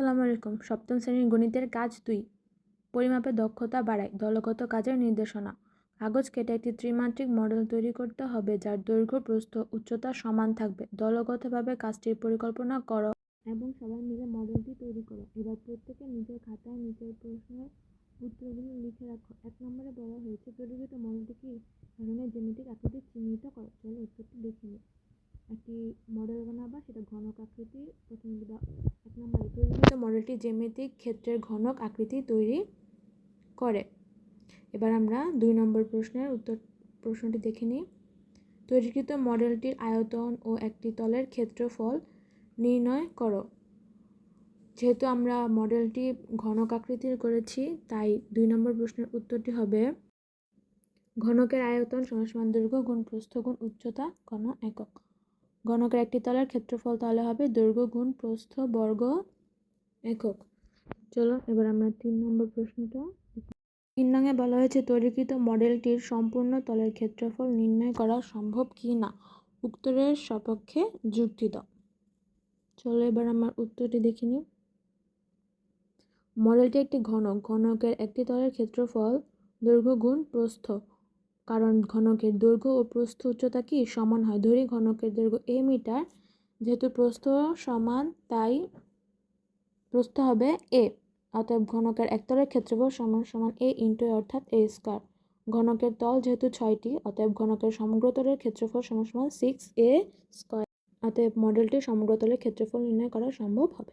আসসালামু আলাইকুম। সপ্তম শ্রেণির গণিতের কাজ দুই। পরিমাপে দক্ষতা বাড়ায়। দলগত কাজের নির্দেশনা। কাগজ কেটে একটি ত্রিমাত্রিক মডেল তৈরি করতে হবে, যার দৈর্ঘ্য, প্রস্থ, উচ্চতা সমান থাকবে। দলগতভাবে কাজটির পরিকল্পনা করো এবং সবাই মিলে মডেলটি তৈরি করো। এবার প্রত্যেকে নিজের খাতায় নিজের প্রশ্নের উত্তরগুলো লিখে রাখো। এক নম্বরে বলা হয়েছে তৈরিকৃত মডেলটি কি ধরনের জ্যামিতিক আকৃতি চিহ্নিত করো। চলো উত্তরটি দেখে নিই। একটি মডেল বানাবা, সেটা ঘনক আকৃতি প্রথমে দিবা এক নম্বরে তৈরিকৃত মডেলটি জ্যামিতিক ক্ষেত্রের ঘনক আকৃতি তৈরি করে। এবার আমরা দুই নম্বর প্রশ্নের উত্তর, প্রশ্নটি দেখে নিই। তৈরিকৃত মডেলটির আয়তন ও একটি তলের ক্ষেত্রফল নির্ণয় করো। যেহেতু আমরা মডেলটি ঘনক আকৃতির করেছি, তাই দুই নম্বর প্রশ্নের উত্তরটি হবে, ঘনকের আয়তন সমান সমান দৈর্ঘ্য গুণ প্রস্থ গুণ উচ্চতা ঘন একক। ঘনকের একটি তলের ক্ষেত্রফল তাহলে হবে দৈর্ঘ্য গুণ প্রস্থ বর্গ একক। চলো, এবার আমরা তিন নম্বর প্রশ্নটা। তিন নঙে বলা হয়েছে তৈরিকৃত মডেলটির সম্পূর্ণ তলের ক্ষেত্রফল নির্ণয় করা সম্ভব কি না? উত্তরের সপক্ষে যুক্তি দাও। চলো, এবার আমার উত্তরটি দেখে নিই। মডেলটি একটি ঘনক। ঘনকের একটি তলের ক্ষেত্রফল দৈর্ঘ্য গুণ প্রস্থ। কারণ ঘনকের দৈর্ঘ্য ও প্রস্থ উচ্চতা কি? সমান হয়। ধরি ঘনকের দৈর্ঘ্য এ মিটার, যেহেতু প্রস্থ সমান, তাই প্রস্থ হবে এ। অতএব ঘনকের একতলের ক্ষেত্রফল সমান সমান এ ইন্টু অর্থাৎ এ স্কোয়ার। ঘনকের তল যেহেতু ছয়টি, অতএব ঘনকের সমগ্রতলের ক্ষেত্রফল সমান সমান সিক্স এ স্কোয়ার। অতএব মডেলটি সমগ্রতলের ক্ষেত্রফল নির্ণয় করা সম্ভব হবে।